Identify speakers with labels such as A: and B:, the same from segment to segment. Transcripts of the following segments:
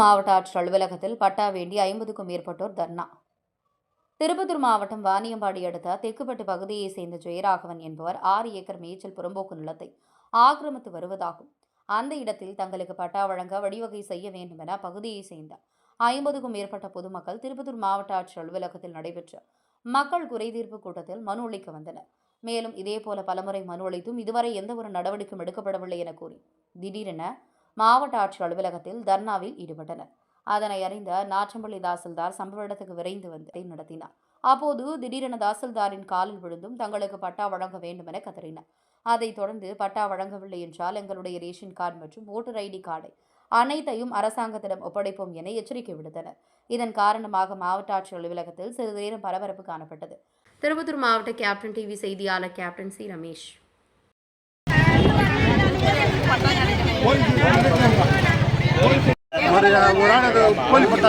A: மாவட்ட ஆட்சியர் அலுவலகத்தில் பட்டா வேண்டி ஐம்பதுக்கும் மேற்பட்டோர் தர்ணா. திருப்பத்தூர் மாவட்டம் வாணியம்பாடி அடுத்த தெக்குப்பட்டு பகுதியைச் சேர்ந்த ஜெயராகவன் என்பவர் ஆறு ஏக்கர் மேய்ச்சல் புறம்போக்கு நிலத்தை ஆக்கிரமித்து வருவதாகும். அந்த இடத்தில் தங்களுக்கு பட்டா வழங்க வழிவகை செய்ய வேண்டும் என பகுதியைச் சேர்ந்த ஐம்பதுக்கும் மேற்பட்ட பொதுமக்கள் திருப்பத்தூர் மாவட்ட ஆட்சியர் அலுவலகத்தில் நடைபெற்ற மக்கள் குறைதீர்ப்பு கூட்டத்தில் மனு அளிக்க வந்தனர். மேலும் இதேபோல பலமுறை மனு அளித்தும் இதுவரை எந்த ஒரு நடவடிக்கையும் எடுக்கப்படவில்லை என கூறி திடீரென மாவட்ட ஆட்சியர் அலுவலகத்தில் தர்ணாவில் ஈடுபட்டனர். அதனை அறிந்த நாற்றம்பள்ளி தாசில்தார் சம்பவ இடத்துக்கு விரைந்து வந்து நடத்தினார். அப்போது திடீரென தாசில்தாரின் காலில் விழுந்தும் தங்களுக்கு பட்டா வழங்க வேண்டும் என கதறினார். அதைத் தொடர்ந்து பட்டா வழங்கவில்லை என்றால் எங்களுடைய ரேஷன் கார்டு மற்றும் ஓட்டர் ஐடி கார்டை அனைத்தையும் அரசாங்கத்திடம் ஒப்படைப்போம் என எச்சரிக்கை விடுத்தனர். இதன் காரணமாக மாவட்ட ஆட்சியர் அலுவலகத்தில் சிறிது நேரம் பரபரப்பு காணப்பட்டது. திருப்பத்தூர் மாவட்ட கேப்டன் டிவி செய்தியாளர் கேப்டன் சி ரமேஷ்.
B: ஒரு ஒரு ஆள் கோழி பட்டா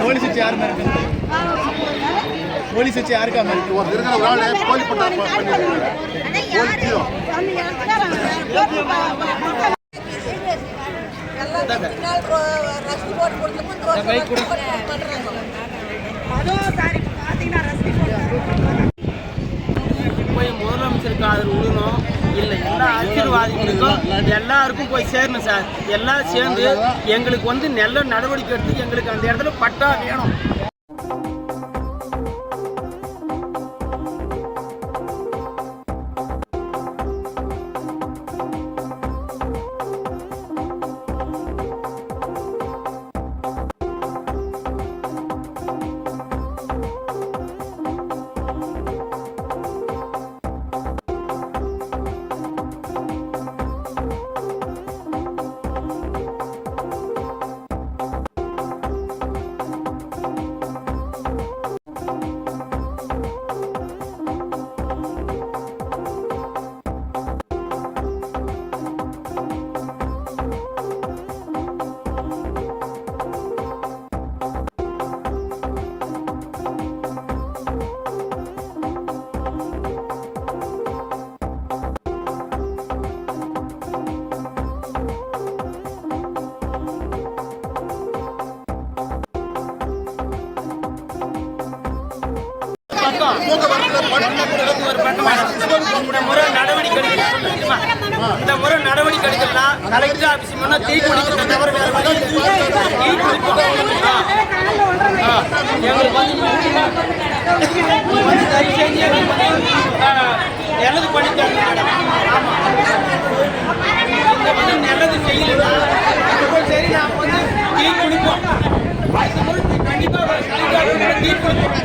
C: போலீஸ் வச்சு யாருமே இருக்கு போலீஸ் வச்சு யாருக்கா மாதிரி
B: ஒரு இருக்கிற ஒரு ஆள் கோழி பட்டா
D: அதுவும் சாரி
E: போய் முதலமைச்சருக்கு ஆதரவு விடணும். இல்லை எல்லா அரசியல்வாதிகளுக்கும் எல்லாருக்கும் போய் சேரணும் சார். எல்லாம் சேர்ந்து எங்களுக்கு வந்து நல்ல நடவடிக்கை எடுத்து எங்களுக்கு அந்த இடத்துல பட்டா வேணும். முறை நடவடிக்கை இந்த முறை நடவடிக்கை எடுக்கலாம் கலெக்டர் ஆபீஸ் முன்னா தீ குடிக்கிறத தவிர வேற வழி தீ குடிப்போம் எங்களுக்கு வந்து தயவு செஞ்சு மேடம். ஆமாம் இங்க வந்து நல்லது செய்யலைன்னா இப்போ சரி நாம வந்து டீ குடிப்போம் அடுத்த முறை டீ கண்டிப்பா கலெக்டர் ஆபீஸ்ல டீ குடிப்போம்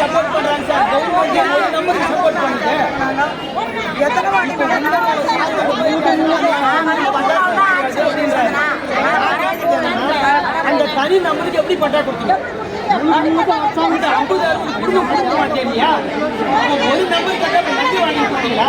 E: சப்போர்ட் பண்ணுங்க அந்த தனி நம்பருக்கு எப்படி பட்டா கொடுத்தீங்க ஐம்பதாயிரம் கொடுக்க மாட்டேன் இல்லையா? ஒரு நம்பர் பட்டா வாங்கி கொடுத்தீங்களா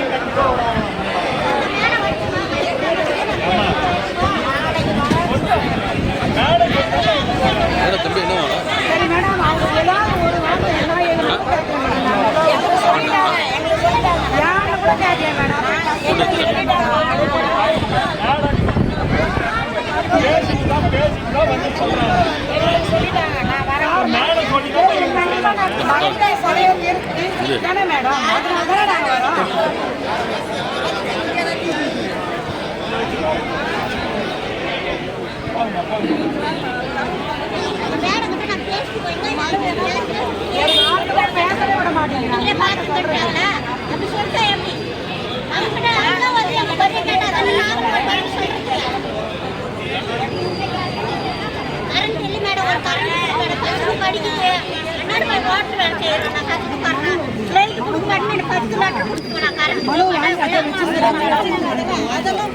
D: சரி மேடம் அவங்க ஏதாவது ஒரு வார்த்தை என்ன எங்களுக்கு கேட்கணும். எங்களுக்கு சொல்லிட்டாங்க எங்களுக்கு சொல்லிட்டாங்க யாரை கூட கேட்கல மேடம் எங்களுக்கு சொல்லிட்டாங்க தானே மேடம் அதனால தானே நாங்கள் வரோம்
B: மேடம் கிட்ட நான் பேசிட்டு போய் மாடு
D: ஒரு நாலு பேர் பேசவே விட மாட்டேங்கிறாங்க.
B: அப்படி சொல்லிட்டா எப்படி அவங்ககிட்ட அதெல்லாம்